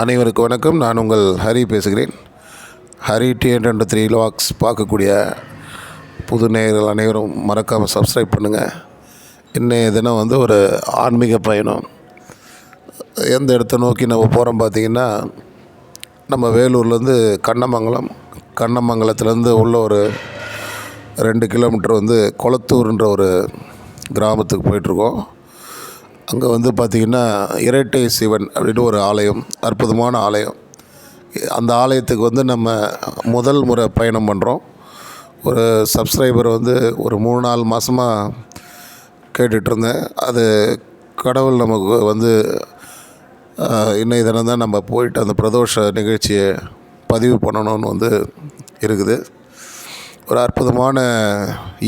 அனைவருக்கும் வணக்கம். நான் உங்கள் ஹரி பேசுகிறேன். Hari T and three vlogs பார்க்கக்கூடிய புது நேயர்கள் அனைவரும் மறக்காமல் சப்ஸ்கிரைப் பண்ணுங்கள் இன்றைய தினம் வந்து ஒரு ஆன்மீக பயணம். எந்த இடத்த நோக்கி நம்ம போகிறோம் பார்த்திங்கன்னா நம்ம வேலூர்லேருந்து கண்ணமங்கலம். கண்ணமங்கலத்துலேருந்து உள்ள ஒரு ரெண்டு கிலோமீட்டர் வந்து கொளத்தூர்ன்ற ஒரு கிராமத்துக்கு போயிட்டுருக்கோம். அங்கே வந்து பார்த்திங்கன்னா இரட்டை சிவன் அப்படின்னு ஒரு ஆலயம் அற்புதமான ஆலயம். அந்த ஆலயத்துக்கு வந்து நம்ம முதல் முறை பயணம் பண்ணுறோம் ஒரு சப்ஸ்கிரைபர் வந்து ஒரு மூணு நாலு மாதமாக கேட்டுட்ருந்தேன் அது கடவுள் நமக்கு வந்து இன்னைய தினம் தான் நம்ம போயிட்டு அந்த பிரதோஷ நிகழ்ச்சியை பதிவு பண்ணணும்னு வந்து இருக்குது. ஒரு அற்புதமான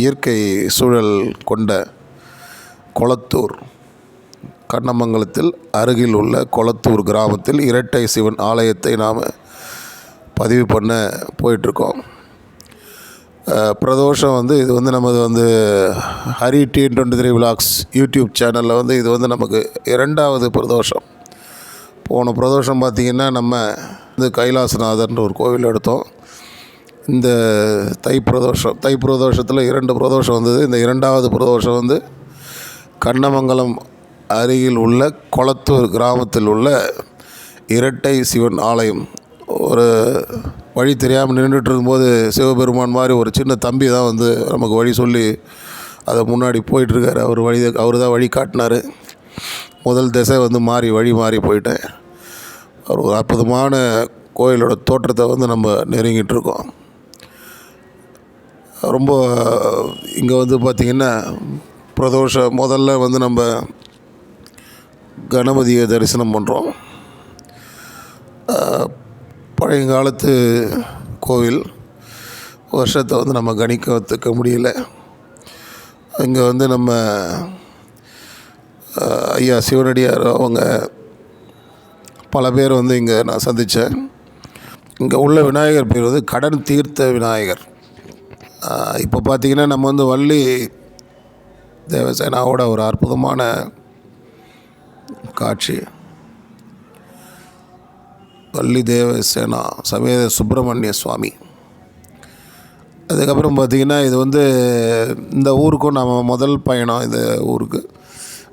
இயற்கை சூழல் கொண்ட கொளத்தூர் கண்ணமங்கலத்தில் அருகில் உள்ள கொளத்தூர் கிராமத்தில் இரட்டை சிவன் ஆலயத்தை நாம் பதிவு பண்ண போயிட்டுருக்கோம். பிரதோஷம் வந்து இது வந்து நமது வந்து Hari T twenty three vlogs YouTube சேனலில் வந்து இது வந்து நமக்கு இரண்டாவது பிரதோஷம். போன பிரதோஷம் பார்த்திங்கன்னா நம்ம வந்து கைலாசநாதர்ன்ற ஒரு கோவில் எடுத்தோம். இந்த தை பிரதோஷம் தை பிரதோஷத்தில் இரண்டு பிரதோஷம் வந்தது. இந்த இரண்டாவது பிரதோஷம் வந்து கண்ணமங்கலம் அருகில் உள்ள கொளத்தூர் கிராமத்தில் உள்ள இரட்டை சிவன் ஆலயம். ஒரு வழி தெரியாமல் நின்றுட்டு இருக்கும்போது சிவபெருமான் மாதிரி ஒரு சின்ன தம்பி தான் வந்து நமக்கு வழி சொல்லி அதை முன்னாடி போயிட்டுருக்காரு. அவர் வழி அவர் தான் வழி காட்டினார். முதல் திசை வந்து மாறி வழி மாறி போயிட்டேன். ஒரு அற்புதமான கோயிலோட தோற்றத்தை வந்து நம்ம நெருங்கிட்டு இருக்கோம். ரொம்ப இங்கே வந்து பார்த்திங்கன்னா பிரதோஷ முதல்ல வந்து நம்ம கணபதியை தரிசனம் பண்ணுறோம் பழையங்காலத்து கோவில் வருஷத்தை வந்து நம்ம கணிக்கத்துக்க முடியல. இங்கே வந்து நம்ம ஐயா சிவனடியார் அவங்க பல பேர் வந்து இங்கே நான் சந்தித்தேன் இங்கே உள்ள விநாயகர் பேர் வந்து கடன் தீர்த்த விநாயகர். இப்போ பார்த்திங்கன்னா நம்ம வந்து வள்ளி தேவசேனாவோட ஒரு அற்புதமான காட்சி. வள்ளி தேவசேனா சமேத சுப்பிரமணிய சுவாமி. அதுக்கப்புறம் பார்த்திங்கன்னா இது வந்து இந்த ஊருக்கும் நம்ம முதல் பயணம் இந்த ஊருக்கு.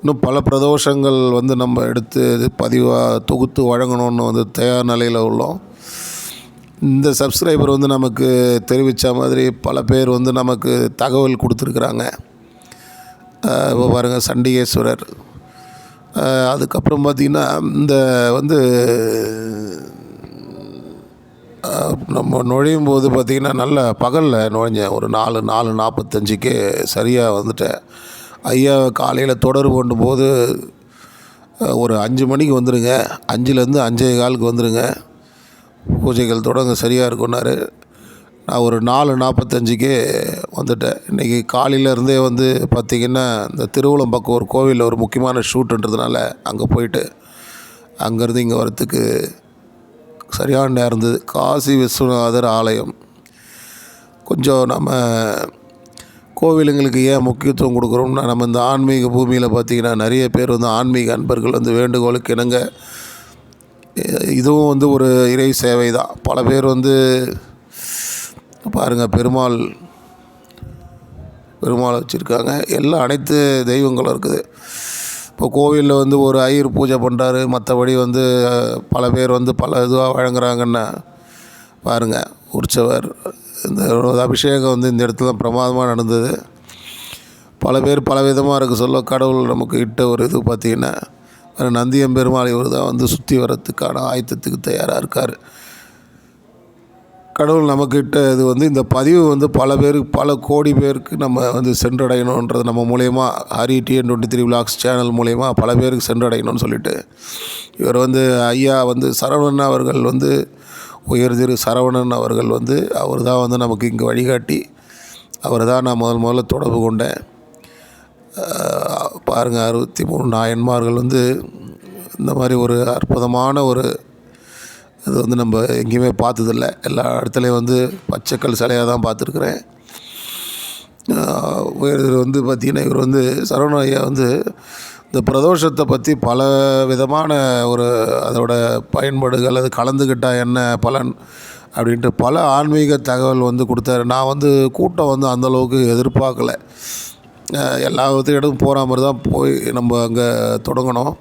இன்னும் பல பிரதோஷங்கள் வந்து நம்ம எடுத்து பதிவாக தொகுத்து வழங்கணும்னு வந்து தயார் நிலையில் உள்ளோம். இந்த சப்ஸ்கிரைபர் வந்து நமக்கு தெரிவித்த மாதிரி பல பேர் வந்து நமக்கு தகவல் கொடுத்துருக்குறாங்க. இப்போ பாருங்கள் சண்டிகேஸ்வரர். அதுக்கப்புறம் பார்த்திங்கன்னா இந்த வந்து நம்ம நுழையும் போது பார்த்திங்கன்னா நல்ல பகலில் நுழைஞ்சேன். ஒரு நாலு நாலு நாற்பத்தஞ்சுக்கே சரியாக வந்துட்டேன். ஐயா காலையில் தொடர்பு கொண்டும் போது ஒரு அஞ்சு மணிக்கு வந்துடுங்க அஞ்சுலேருந்து அஞ்சே காலுக்கு வந்துடுங்க பூஜைகள் தொடங்க சரியாக இருக்குன்னாரு நான் ஒரு நாலு நாற்பத்தஞ்சுக்கே வந்துட்டேன். இன்றைக்கி காலையிலேருந்தே வந்து பார்த்திங்கன்னா இந்த திருவள்ளம் பக்கம் ஒரு கோவிலில் ஒரு முக்கியமான ஷூட்டுன்றதுனால அங்கே போயிட்டு அங்கேருந்து இங்கே வரத்துக்கு சரியான நேரம் இருந்தது. காசி விஸ்வநாதர் ஆலயம். கொஞ்சம் நம்ம கோவிலுங்களுக்கு ஏன் முக்கியத்துவம் கொடுக்குறோம்னா நம்ம இந்த ஆன்மீக பூமியில் பார்த்திங்கன்னா நிறைய பேர் வந்து ஆன்மீக அன்பர்கள் வந்து வேண்டுகோளுக்கு இணங்க இதுவும் வந்து ஒரு இறை சேவை தான் பல பேர் வந்து பாருங்கள் பெருமாள் பெருமாள் வச்சுருக்காங்க. எல்லாம் அனைத்து தெய்வங்களும் இருக்குது. இப்போ கோவிலில் வந்து ஒரு ஐயர் பூஜை பண்ணுறாரு மற்றபடி வந்து பல பேர் வந்து பல இதுவாக வழங்குறாங்கன்னா பாருங்கள் உற்சவர் இந்த அபிஷேகம் வந்து இந்த இடத்துல பிரமாதமாக நடந்தது. பல பேர் பல விதமாக இருக்குது சொல்ல கடவுள் நமக்கு இட்ட ஒரு இது பார்த்திங்கன்னா நந்தியம் பெருமாள் இவர் தான் வந்து சுற்றி வரத்துக்கான ஆயத்தத்துக்கு தயாராக இருக்கார். கடவுள் நமக்கிட்ட இது வந்து இந்த பதிவு வந்து பல பேருக்கு பல கோடி பேருக்கு நம்ம வந்து சென்றடையணுன்றது நம்ம மூலயமா Hari TN twenty three vlogs channel மூலயமா பல பேருக்கு சென்றடையணும்னு சொல்லிட்டு. இவர் வந்து ஐயா வந்து சரவணன் அவர்கள் வந்து உயர் திரு சரவணன் அவர்கள் வந்து அவர் தான் வந்து நமக்கு இங்கே வழிகாட்டி. அவர் தான் நான் முதல் முதல்ல தொடர்பு கொண்டேன். பாருங்கள் பாருங்க அறுபத்தி மூணு நாயன்மார்கள் வந்து இந்த மாதிரி ஒரு அற்புதமான ஒரு அது வந்து நம்ம எங்கேயுமே பார்த்ததில்ல. எல்லா இடத்துலையும் வந்து பச்சைக்கல் சிலையாக தான் பார்த்துருக்குறேன். உயர்தர் வந்து பார்த்திங்கன்னா இவர் வந்து சரவண ஐயா வந்து இந்த பிரதோஷத்தை பற்றி பல விதமான ஒரு அதோட பயன்பாடுகள் அது கலந்துக்கிட்டால் என்ன பலன் அப்படின்ட்டு பல ஆன்மீக தகவல் வந்து கொடுத்தாரு. நான் வந்து கூட்டம் வந்து அந்தளவுக்கு எதிர்பார்க்கல. எல்லா இடத்துக்கும் போகிற மாதிரி தான் போய் நம்ம அங்கே தொடங்கினோம்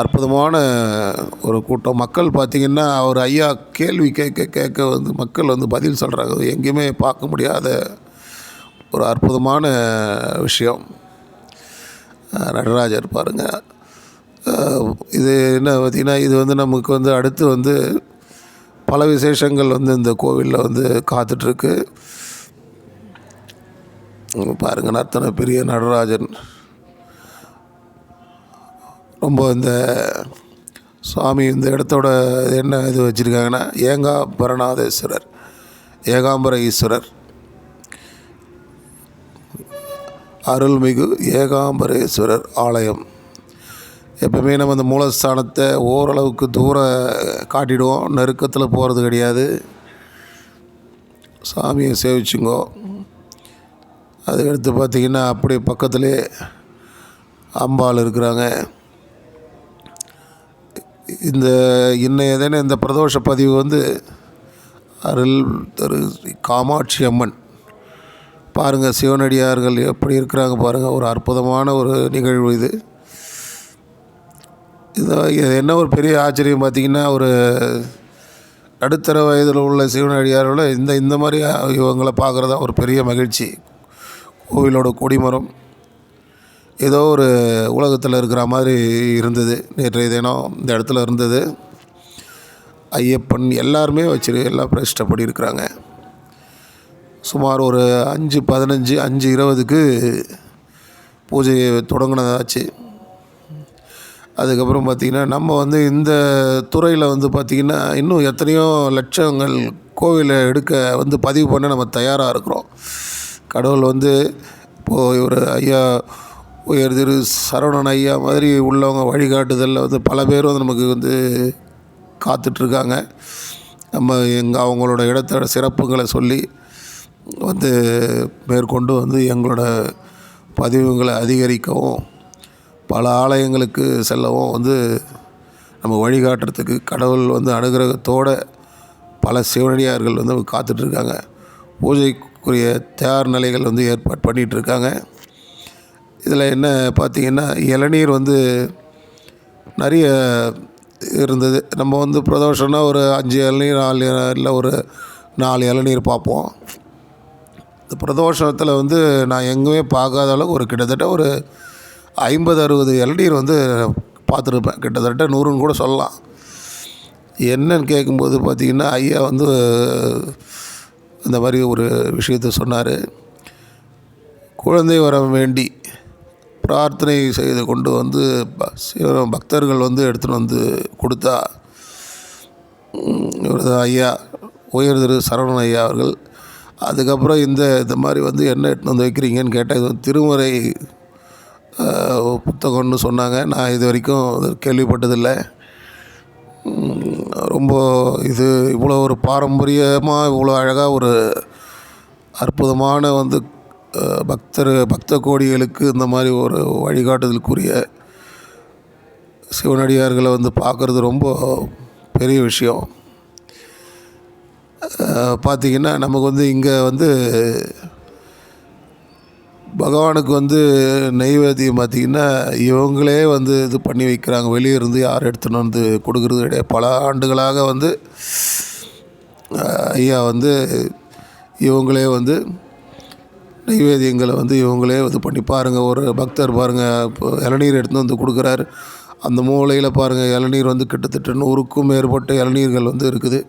அற்புதமான ஒரு கூட்டம். மக்கள் பார்த்திங்கன்னா அவர் ஐயா கேள்வி கேட்க கேட்க வந்து மக்கள் வந்து பதில் சொல்கிறாங்க எங்கேயுமே பார்க்க முடியாத ஒரு அற்புதமான விஷயம். நடராஜர் பாருங்கள் இது என்ன பார்த்திங்கன்னா இது வந்து நமக்கு வந்து அடுத்து வந்து பல விசேஷங்கள் வந்து இந்த கோவிலில் வந்து காத்துட்ருக்கு. பாருங்கள் நர்த்தன பெரிய நடராஜன். ரொம்ப இந்த சுவாமி இந்த இடத்தோட என்ன இது வச்சுருக்காங்கன்னா ஏகாம்பரநாதேஸ்வரர் ஏகாம்பர ஈஸ்வரர் அருள்மிகு ஏகாம்பரேஸ்வரர் ஆலயம். எப்பவுமே நம்ம அந்த மூலஸ்தானத்தை ஓரளவுக்கு தூரம் காட்டிடுவோம். நெருக்கத்தில் போகிறது கிடையாது. சாமியை சேவிச்சுங்கோ. அதுக்கடுத்து பார்த்திங்கன்னா அப்படியே பக்கத்துலேயே அம்பாள் இருக்கிறாங்க. இந்த இன்னைய தினம் இந்த பிரதோஷ பதிவு வந்து அருள் திரு ஸ்ரீ காமாட்சி அம்மன். பாருங்கள் சிவனடியார்கள் எப்படி இருக்கிறாங்க பாருங்கள் ஒரு அற்புதமான ஒரு நிகழ்வு இது. இது இது என்ன ஒரு பெரிய ஆச்சரியம் பார்த்திங்கன்னா ஒரு நடுத்தர வயதில் உள்ள சிவனடியாரோட இந்த இந்த மாதிரி இவங்களை பார்க்குறதா ஒரு பெரிய மகிழ்ச்சி. கோவிலோட கொடிமரம் ஏதோ ஒரு உலகத்தில் இருக்கிற மாதிரி இருந்தது. நேற்றைய தினம் இந்த இடத்துல இருந்தது. ஐயப்பன் எல்லாருமே வச்சிரு எல்லாம் பிரஷ்டப்படி இருக்கிறாங்க சுமார் ஒரு அஞ்சு பதினஞ்சு அஞ்சு இருபதுக்கு பூஜையை தொடங்கினதாச்சு. அதுக்கப்புறம் பார்த்திங்கன்னா நம்ம வந்து இந்த துறையில் வந்து பார்த்திங்கன்னா இன்னும் எத்தனையோ லட்சங்கள் கோவிலை எடுக்க வந்து பதிவு பண்ண நம்ம தயாராக இருக்கிறோம். கடவுள் வந்து இப்போது ஒரு ஐயா திரு சரவணன் ஐயா மாதிரி உள்ளவங்க வழிகாட்டுதலில் வந்து பல பேர் வந்து நமக்கு வந்து காத்துட்ருக்காங்க. நம்ம எங்கள் அவங்களோட இடத்தோட சிறப்புகளை சொல்லி வந்து மேற்கொண்டு வந்து எங்களோட பதிவுகளை அதிகரிக்கவும் பல ஆலயங்களுக்கு செல்லவும் வந்து நம்ம வழிகாட்டுறதுக்கு கடவுள் வந்து அனுகிரகத்தோடு பல சிவனடியார்கள் வந்து காத்துட்ருக்காங்க. பூஜைக்குரிய தயார் நிலைகள் வந்து ஏற்பாடு பண்ணிகிட்ருக்காங்க இதில் என்ன பார்த்திங்கன்னா இளநீர் வந்து நிறைய இருந்தது. நம்ம வந்து பிரதோஷம்னா ஒரு அஞ்சு இளநீர் நாலு இல்லை ஒரு நாலு இளநீர் பார்ப்போம். இந்த பிரதோஷத்தில் வந்து நான் எங்கேயுமே பார்க்காத அளவுக்கு ஒரு கிட்டத்தட்ட ஒரு ஐம்பது அறுபது இளநீர் வந்து பார்த்துருப்பேன். கிட்டத்தட்ட நூறுன்னு கூட சொல்லலாம். என்னன்னு கேட்கும்போது பார்த்திங்கன்னா ஐயா வந்து இந்த மாதிரி ஒரு விஷயத்த சொன்னார். குழந்தை வர வேண்டி பிரார்த்தனை செய்து கொண்டு வந்து பக்தர்கள் வந்து எடுத்துன்னு வந்து கொடுத்தா இவர் ஐயா உயர் திரு சரவணன் ஐயா அவர்கள் அதுக்கப்புறம் இந்த இந்த மாதிரி வந்து என்ன எடுத்துன்னு வந்து வைக்கிறீங்கன்னு கேட்டால் இது திருமுறை புத்தகம்னு சொன்னாங்க. நான் இது வரைக்கும் அது கேள்விப்பட்டதில்லை. ரொம்ப இது இவ்வளோ ஒரு பாரம்பரியமாக இவ்வளோ அழகாக ஒரு அற்புதமான வந்து பக்தர் பக்த கோடிகளுக்கு இந்த மாதிரி ஒரு வழிகாட்டுதலுக்குரிய சிவனடியார்களை வந்து பார்க்குறது ரொம்ப பெரிய விஷயம். பார்த்திங்கன்னா நமக்கு வந்து இங்கே வந்து பகவானுக்கு வந்து நெய்வேத்தியம் பார்த்திங்கன்னா இவங்களே வந்து இது பண்ணி வைக்கிறாங்க. வெளியே இருந்து யார் எடுத்துன்னு வந்து கொடுக்குறது கிடையாது. பல ஆண்டுகளாக வந்து ஐயா வந்து இவங்களே வந்து நைவேத்தியங்களை வந்து இவங்களே இது பண்ணி பாருங்கள் ஒரு பக்தர் பாருங்கள் இப்போ இளநீர் எடுத்துன்னு வந்து கொடுக்குறாரு. அந்த மூலையில் பாருங்கள் இளநீர் வந்து கிட்டத்தட்ட நூறுக்கும் மேற்பட்ட இளநீர்கள் வந்து இருக்குது.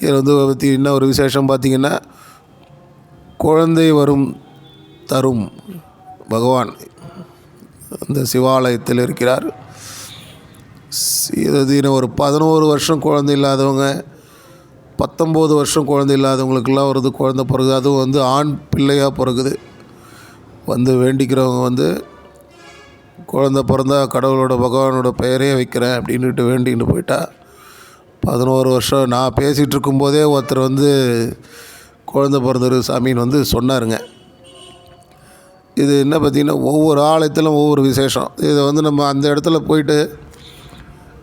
இதில் வந்து பற்றி என்ன ஒரு விசேஷம் பார்த்திங்கன்னா குழந்தை வரும் தரும் பகவான் இந்த சிவாலயத்தில் இருக்கிறார். இது ஒரு பதினோரு வருஷம் குழந்தை இல்லாதவங்க பத்தொம்போது வருஷம் குழந்தை இல்லாதவங்களுக்கெல்லாம் வருது குழந்த பிறகு அதுவும் வந்து ஆண் பிள்ளையாக பிறகுது. வந்து வேண்டிக்கிறவங்க வந்து குழந்த பிறந்தா கடவுளோட பகவானோட பெயரே வைக்கிறேன் அப்படின்ட்டு வேண்டிக்கிட்டு போயிட்டா. பதினோரு வருஷம் நான் பேசிகிட்டு இருக்கும்போதே ஒருத்தர் வந்து குழந்த பிறந்தரு சாமின்னு வந்து சொன்னாருங்க. இது என்ன பார்த்திங்கன்னா ஒவ்வொரு ஆலயத்திலும் ஒவ்வொரு விசேஷம். இதை வந்து நம்ம அந்த இடத்துல போயிட்டு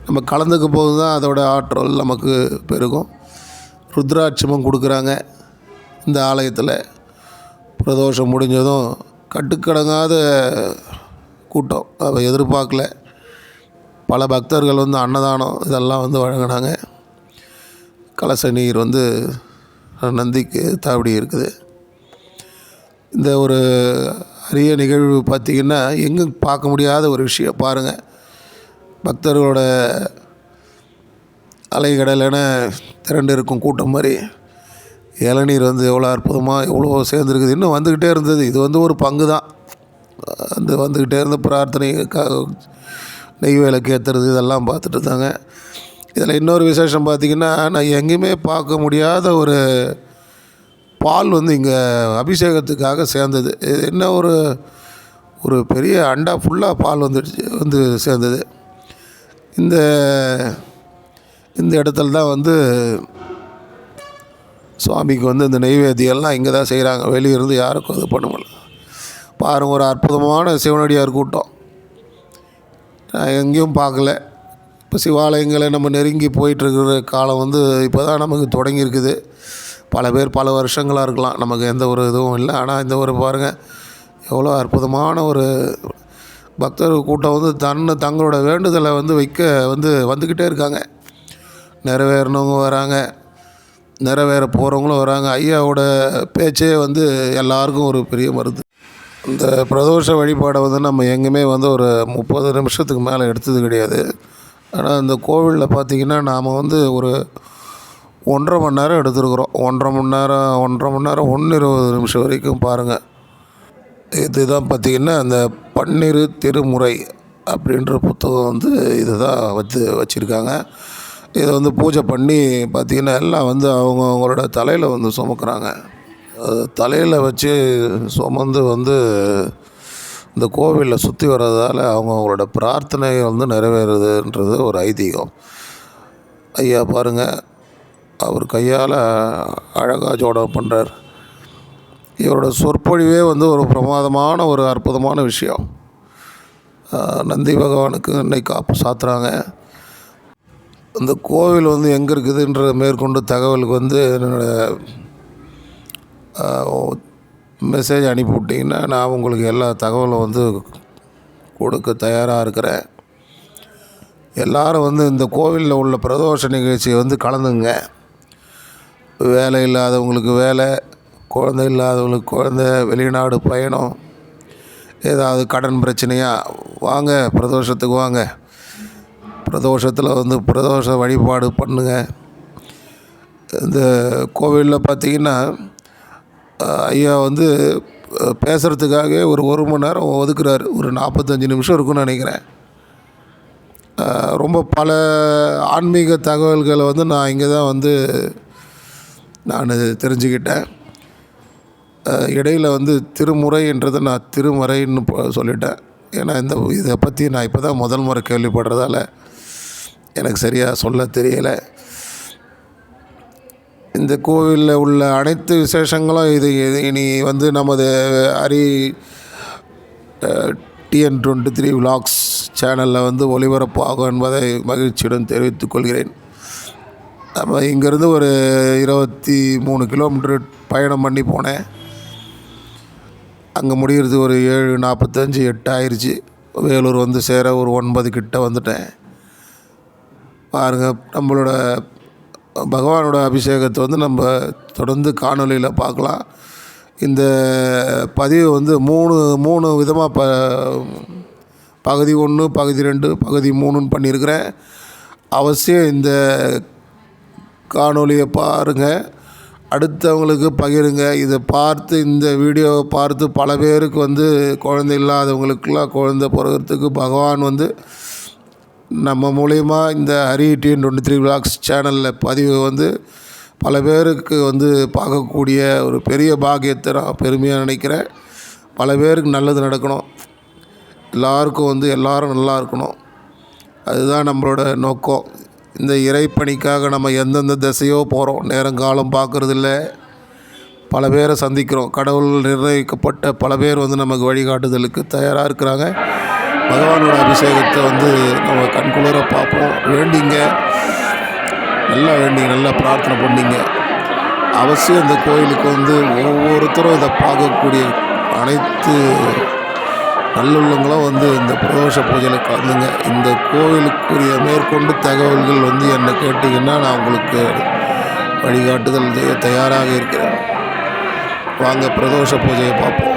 நம்ம கலந்துக்க போது தான் அதோட ஆற்றல் நமக்கு பெருகும். ருத்ராட்சமும் கொடுக்குறாங்க. இந்த ஆலயத்தில் பிரதோஷம் முடிஞ்சதும் கட்டுக்கடங்காத கூட்டம். அதை எதிர்பார்க்கல. பல பக்தர்கள் வந்து அன்னதானம் இதெல்லாம் வந்து வழங்கினாங்க. கலச நீர் வந்து நந்திக்கு தாவடி இருக்குது. இந்த ஒரு அரிய நிகழ்வு பார்த்திங்கன்னா எங்கும் பார்க்க முடியாத ஒரு விஷயம். பாருங்கள் பக்தர்களோட அலைகடலென திரண்டு இருக்கும் கூட்டம் மாதிரி இளநீர் வந்து எவ்வளோ அற்புதமாக எவ்வளோ சேர்ந்துருக்குது. இன்னும் வந்துக்கிட்டே இருந்தது. இது வந்து ஒரு பங்கு தான். அந்த வந்துக்கிட்டே இருந்த பிரார்த்தனை நெய் விளக்கு ஏற்றுறது இதெல்லாம் பார்த்துட்டு இருந்தாங்க. இதில் இன்னொரு விசேஷம் பார்த்திங்கன்னா நான் எங்கேயுமே பார்க்க முடியாத ஒரு பால் வந்து இங்கே அபிஷேகத்துக்காக சேர்ந்தது. இது என்ன ஒரு ஒரு பெரிய அண்டா ஃபுல்லாக பால் வந்துடுச்சு வந்து சேர்ந்தது. இந்த இந்த இடத்துல தான் வந்து சுவாமிக்கு வந்து இந்த நெய்வேத்தியெல்லாம் இங்கே தான் செய்கிறாங்க. வெளியிருந்து யாருக்கும் இது பண்ண முடியல. பாருங்கள் ஒரு அற்புதமான சிவனடியார் கூட்டம். நான் எங்கேயும் பார்க்கல. இப்போ சிவாலயங்களை நம்ம நெருங்கி போயிட்டுருக்கிற காலம் வந்து இப்போ தான் நமக்கு தொடங்கியிருக்குது. பல பேர் பல வருஷங்களாக இருக்கலாம். நமக்கு எந்த ஒரு இதுவும் இல்லை. ஆனால் இந்த ஒரு பாருங்கள் எவ்வளோ அற்புதமான ஒரு பக்தர் கூட்டம் வந்து தன்னை தங்களோட வேண்டுதலை வந்து வைக்க வந்து வந்துக்கிட்டே இருக்காங்க. நிறைவேறினவங்க வராங்க. நிறைவேற போகிறவங்களும் வராங்க. ஐயாவோட பேச்சே வந்து எல்லாருக்கும் ஒரு பெரிய மருந்து. இந்த பிரதோஷ வழிபாடை வந்து நம்ம எங்கேயுமே வந்து ஒரு முப்பது நிமிஷத்துக்கு மேலே எடுத்தது கிடையாது. ஆனால் இந்த கோவிலில் பார்த்திங்கன்னா நாம் வந்து ஒரு ஒன்றரை மணி நேரம் எடுத்துருக்குறோம். ஒன்றரை மணி நேரம் ஒன்றரை மணி நேரம் ஒன்று இருபது நிமிஷம் வரைக்கும் பாருங்கள் இதுதான் பார்த்திங்கன்னா அந்த பன்னிரு திருமுறை அப்படின்ற புத்தகம் வந்து இதுதான் வச்சு வச்சுருக்காங்க. இதை வந்து பூஜை பண்ணி பார்த்திங்கன்னா எல்லாம் வந்து அவங்க அவங்களோட தலையில் வந்து சுமக்கிறாங்க. தலையில் வச்சு சுமந்து வந்து இந்த கோவிலில் சுற்றி வர்றதால அவங்க அவங்களோட பிரார்த்தனை வந்து நிறைவேறுதுன்றது ஒரு ஐதீகம். ஐயா பாருங்கள் அவர் கையால் அழகாக ஜோடம் பண்ணுறார் இவரோட சொற்பொழிவே வந்து ஒரு பிரமாதமான ஒரு அற்புதமான விஷயம். நந்தி பகவானுக்கு இன்னைக்கு காப்பு சாத்துறாங்க. இந்த கோவில் வந்து எங்கே இருக்குதுன்ற மேற்கொண்டு தகவலுக்கு வந்து என்னோடய மெசேஜ் அனுப்பிவிட்டிங்கன்னா நான் உங்களுக்கு எல்லா தகவலும் வந்து கொடுக்க தயாராக இருக்கிறேன். எல்லோரும் வந்து இந்த கோவிலில் உள்ள பிரதோஷ நிகழ்ச்சியை வந்து கலந்துங்க. வேலை இல்லாதவங்களுக்கு வேலை குழந்தை இல்லாதவங்களுக்கு குழந்த வெளிநாடு பயணம் ஏதாவது கடன் பிரச்சனையாக வாங்க பிரதோஷத்துக்கு வாங்க. பிரதோஷத்தில் வந்து பிரதோஷ வழிபாடு பண்ணுங்கள் இந்த கோவிலில் பார்த்திங்கன்னா ஐயா வந்து பேசுகிறதுக்காகவே ஒரு ஒரு மணி நேரம் ஒதுக்குறாரு. ஒரு நாற்பத்தஞ்சு நிமிஷம் இருக்குன்னு நினைக்கிறேன். ரொம்ப பல ஆன்மீக தகவல்களை வந்து நான் இங்கே தான் வந்து நான் தெரிஞ்சுக்கிட்டேன். இடையில் வந்து திருமுறைன்றதை நான் திருமறைன்னு சொல்லிட்டேன். ஏன்னா இந்த இதை பற்றி நான் இப்போ தான் முதல் முறை கேள்விப்படுறதால எனக்கு சரியாக சொல்ல தெரியலை. இந்த கோவிலில் உள்ள அனைத்து விசேஷங்களும் இது இனி வந்து நமது Hari TN twenty three vlogs சேனலில் வந்து ஒளிபரப்பாகும் என்பதை மகிழ்ச்சியுடன் தெரிவித்துக் கொள்கிறேன். நம்ம இங்கேருந்து ஒரு இருபத்தி மூணு கிலோமீட்டர் பயணம் பண்ணி போனேன். அங்கே முடிகிறது ஒரு ஏழு நாற்பத்தஞ்சு எட்டு ஆயிடுச்சு வேலூர் வந்து சேர ஒரு ஒன்பது கிட்ட வந்துட்டேன். பாருங்கள் நம்மளோட பகவானோட அபிஷேகத்தை வந்து நம்ம தொடர்ந்து காணொலியில் பார்க்கலாம். இந்த பதிவு வந்து மூணு மூணு விதமாக ப பகுதி ஒன்று பகுதி ரெண்டு பகுதி மூணுன்னு பண்ணியிருக்கிறேன். அவசியம் இந்த காணொலியை பாருங்கள் அடுத்தவங்களுக்கு பகிருங்க. இதை பார்த்து இந்த வீடியோவை பார்த்து பல பேருக்கு வந்து குழந்தை இல்லாதவங்களுக்கெல்லாம் குழந்தை பிறகுறதுக்கு பகவான் வந்து நம்ம மூலயமா இந்த Hari TN twenty three vlogs சேனலில் பதிவு வந்து பல பேருக்கு வந்து பார்க்கக்கூடிய ஒரு பெரிய பாக்கியத்தை நான் பெருமையாக நினைக்கிறேன். பல பேருக்கு நல்லது நடக்கணும். எல்லாருக்கும் வந்து எல்லோரும் நல்லா இருக்கணும். அதுதான் நம்மளோட நோக்கம். இந்த இறைப்பணிக்காக நம்ம எந்தெந்த திசையோ போகிறோம் நேரங்காலம் பார்க்குறதில்ல. பல பேரை சந்திக்கிறோம். கடவுள் நிர்ணயிக்கப்பட்ட பல பேர் வந்து நமக்கு வழிகாட்டுதலுக்கு தயாராக இருக்கிறாங்க. பகவானோட அபிஷேகத்தை வந்து நம்ம கண்குளிர பார்ப்போம். வேண்டிங்க. நல்லா வேண்டிங்க. நல்லா பிரார்த்தனை பண்ணிங்க. அவசியம் இந்த கோயிலுக்கு வந்து ஒவ்வொருத்தரும் இதை பார்க்கக்கூடிய அனைத்து நல்லுள்ளங்களும் வந்து இந்த பிரதோஷ பூஜையில் கலந்துங்க. இந்த கோவிலுக்குரிய மேற்கொண்டு தகவல்கள் வந்து என்னை கேட்டிங்கன்னா நான் உங்களுக்கு வழிகாட்டுதல் தயாராக இருக்கிறேன். வாங்க பிரதோஷ பூஜையை பார்ப்போம்.